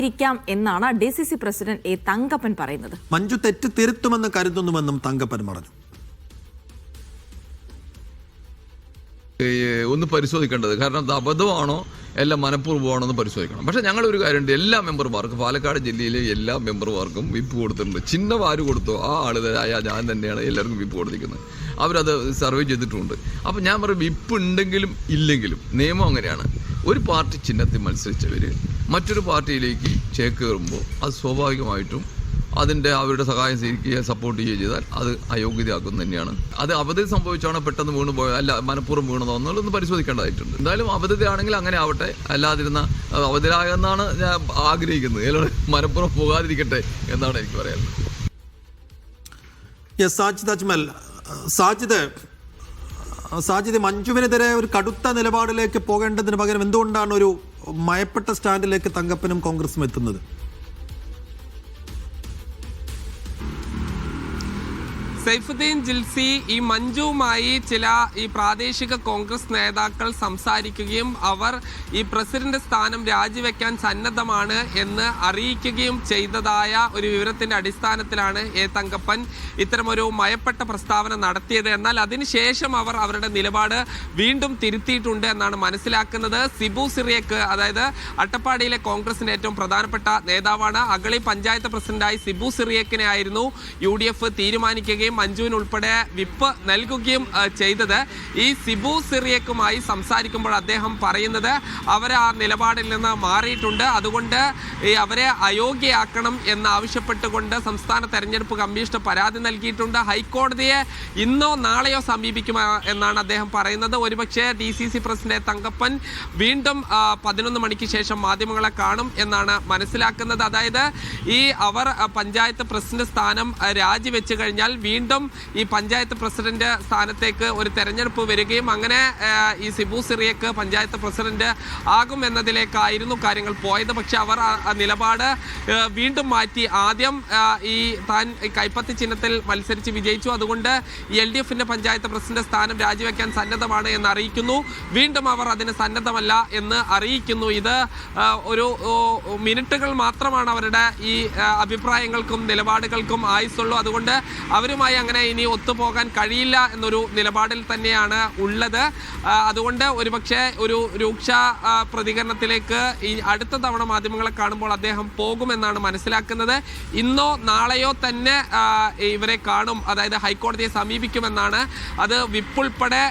ഇരിക്കാം എന്നാണ് D C C president A Thankappan പറയുന്നത്. മഞ്ജു തെറ്റ് തിരുത്തുമെന്ന് കരുതുന്നുവെന്നും തങ്കപ്പൻ പറഞ്ഞു. ഒന്ന് പരിശോധിക്കേണ്ടത്. കാരണം അത് അബദ്ധമാണോ എല്ലാം മനഃപൂർവമാണോ എന്ന് പരിശോധിക്കണം. പക്ഷേ ഞങ്ങൾ ഒരു കാര്യമുണ്ട്. എല്ലാ മെമ്പർമാർക്കും പാലക്കാട് ജില്ലയിലെ എല്ലാ മെമ്പർമാർക്കും വിപ്പ് കൊടുത്തിട്ടുണ്ട്. ചിഹ്നം ആര് കൊടുത്തോ ആ ആളുകളായ ഞാൻ തന്നെയാണ് എല്ലാവർക്കും വിപ്പ് കൊടുത്തിരിക്കുന്നത്. അവരത് സർവേ ചെയ്തിട്ടുമുണ്ട് അപ്പം ഞാൻ പറയും വിപ്പ് ഉണ്ടെങ്കിലും ഇല്ലെങ്കിലും നിയമം അങ്ങനെയാണ്. ഒരു പാർട്ടി ചിഹ്നത്തിൽ മത്സരിച്ചവർ മറ്റൊരു പാർട്ടിയിലേക്ക് ചേക്കേറുമ്പോൾ അത് സ്വാഭാവികമായിട്ടും അതിന്റെ അവരുടെ സഹായം സ്വീകരിക്കുകയും സപ്പോർട്ട് ചെയ്യുകയും ചെയ്താൽ അത് അയോഗ്യതയാക്കുന്നത് തന്നെയാണ്. അത് അവധി സംഭവിച്ചാണോ പെട്ടെന്ന് വീണ് പോയോ അല്ല മനഃപൂർവം വീണതോ എന്നുള്ളതൊന്ന് പരിശോധിക്കേണ്ടതായിട്ടുണ്ട്. എന്തായാലും അവധിയാണെങ്കിൽ അങ്ങനെ ആവട്ടെ. അല്ലാതിരുന്ന അവധിരാകെന്നാണ് ഞാൻ ആഗ്രഹിക്കുന്നത്. അല്ലാതെ മനഃപൂർവം പോകാതിരിക്കട്ടെ എന്നാണ് എനിക്ക് പറയാനുള്ളത്. യെസ് സാജിദ് അജ്മൽ സാജിദ് സാജിദ് മഞ്ജുവിനെതിരെ ഒരു കടുത്ത നിലപാടിലേക്ക് പോകേണ്ടതിന് പകരം എന്തുകൊണ്ടാണ് ഒരു മയപ്പെട്ട സ്റ്റാൻഡിലേക്ക് തങ്കപ്പനും കോൺഗ്രസും എത്തുന്നത്? സൈഫുദ്ദീൻ ജിൽസി ഈ മഞ്ജുവുമായി ചില ഈ പ്രാദേശിക കോൺഗ്രസ് നേതാക്കൾ സംസാരിക്കുകയും അവർ ഈ പ്രസിഡന്റ് സ്ഥാനം രാജിവെക്കാൻ സന്നദ്ധമാണ് എന്ന് അറിയിക്കുകയും ചെയ്തതായ ഒരു വിവരത്തിന്റെ അടിസ്ഥാനത്തിലാണ് എ തങ്കപ്പൻ ഇത്തരമൊരു മയപ്പെട്ട പ്രസ്താവന നടത്തിയത്. എന്നാൽ അതിനുശേഷം അവർ അവരുടെ നിലപാട് വീണ്ടും തിരുത്തിയിട്ടുണ്ട് എന്നാണ് മനസ്സിലാക്കുന്നത്. സിബു സിറിയക്ക് അതായത് അട്ടപ്പാടിയിലെ കോൺഗ്രസിന്റെ ഏറ്റവും പ്രധാനപ്പെട്ട നേതാവാണ് അഗളി പഞ്ചായത്ത് പ്രസിഡന്റായി സിബു സിറിയക്കിനെ ആയിരുന്നു യു ഡി എഫ് തീരുമാനിക്കുകയും മഞ്ജുവിന് ഉൾപ്പെടെ വിപ്പ് നൽകുകയും ചെയ്തത്. ഈ സിബു സിറിയക്കുമായി സംസാരിക്കുമ്പോൾ അദ്ദേഹം പറയുന്നത് അവർ ആ നിലപാടിൽ നിന്ന് മാറിയിട്ടുണ്ട്. അതുകൊണ്ട് ഈ അവരെ അയോഗ്യയാക്കണം എന്നാവശ്യപ്പെട്ടുകൊണ്ട് സംസ്ഥാന തെരഞ്ഞെടുപ്പ് കമ്മീഷന് പരാതി നൽകിയിട്ടുണ്ട്. ഹൈക്കോടതിയെ ഇന്നോ നാളെയോ സമീപിക്കും എന്നാണ് അദ്ദേഹം പറയുന്നത്. ഒരുപക്ഷെ D C C president Thankappan വീണ്ടും പതിനൊന്ന് മണിക്ക് ശേഷം മാധ്യമങ്ങളെ കാണും എന്നാണ് മനസ്സിലാക്കുന്നത്. അതായത് ഈ അവർ പഞ്ചായത്ത് പ്രസിഡന്റ് സ്ഥാനം രാജിവെച്ച് കഴിഞ്ഞാൽ വീണ്ടും ഈ പഞ്ചായത്ത് പ്രസിഡന്റ് സ്ഥാനത്തേക്ക് ഒരു തെരഞ്ഞെടുപ്പ് വരികയും അങ്ങനെ ഈ സിബു സിറിയക്ക് പഞ്ചായത്ത് പ്രസിഡന്റ് ആകും എന്നതിലേക്കായിരുന്നു കാര്യങ്ങൾ പോയത്. പക്ഷെ അവർ ആ- നിലപാട് വീണ്ടും മാറ്റി. ആദ്യം ഈ താൻ കൈപ്പത്തി ചിഹ്നത്തിൽ മത്സരിച്ച് വിജയിച്ചു. അതുകൊണ്ട് എൽ ഡി എഫിന്റെ പഞ്ചായത്ത് പ്രസിഡന്റ് സ്ഥാനം രാജിവെക്കാൻ സന്നദ്ധമാണ് എന്ന് അറിയിക്കുന്നു. വീണ്ടും അവർ അതിന് സന്നദ്ധമല്ല എന്ന് അറിയിക്കുന്നു. ഇത് ഒരു മിനിറ്റുകൾ മാത്രമാണ് അവരുടെ ഈ അഭിപ്രായങ്ങൾക്കും നിലപാടുകൾക്കും ആയുസുള്ളൂ അതുകൊണ്ട് അവരുമായി അങ്ങനെ ഇനി ഒത്തുപോകാൻ കഴിയില്ല എന്നൊരു നിലപാടിൽ തന്നെയാണ് ഉള്ളത്. അതുകൊണ്ട് ഒരുപക്ഷെ ഒരു രൂക്ഷ പ്രതികരണത്തിലേക്ക് ഈ അടുത്ത തവണ മാധ്യമങ്ങളെ കാണുമ്പോൾ അദ്ദേഹം പോകുമെന്നാണ് മനസ്സിലാക്കുന്നത്. ഇന്നോ നാളെയോ തന്നെ ഇവരെ കാണും. അതായത് ഹൈക്കോടതിയെ സമീപിക്കുമെന്നാണ് അത് വിപ്പുൾപ്പെടെ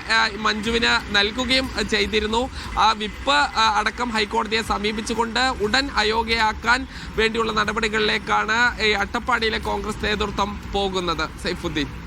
മഞ്ജുവിന് നൽകുകയും ചെയ്തിരുന്നു. ആ വിപ്പ് അടക്കം ഹൈക്കോടതിയെ സമീപിച്ചുകൊണ്ട് ഉടൻ അയോഗ്യയാക്കാൻ വേണ്ടിയുള്ള നടപടികളിലേക്കാണ് ഈ അട്ടപ്പാടിയിലെ കോൺഗ്രസ് നേതൃത്വം പോകുന്നത്. സൈഫുദ്ദീൻ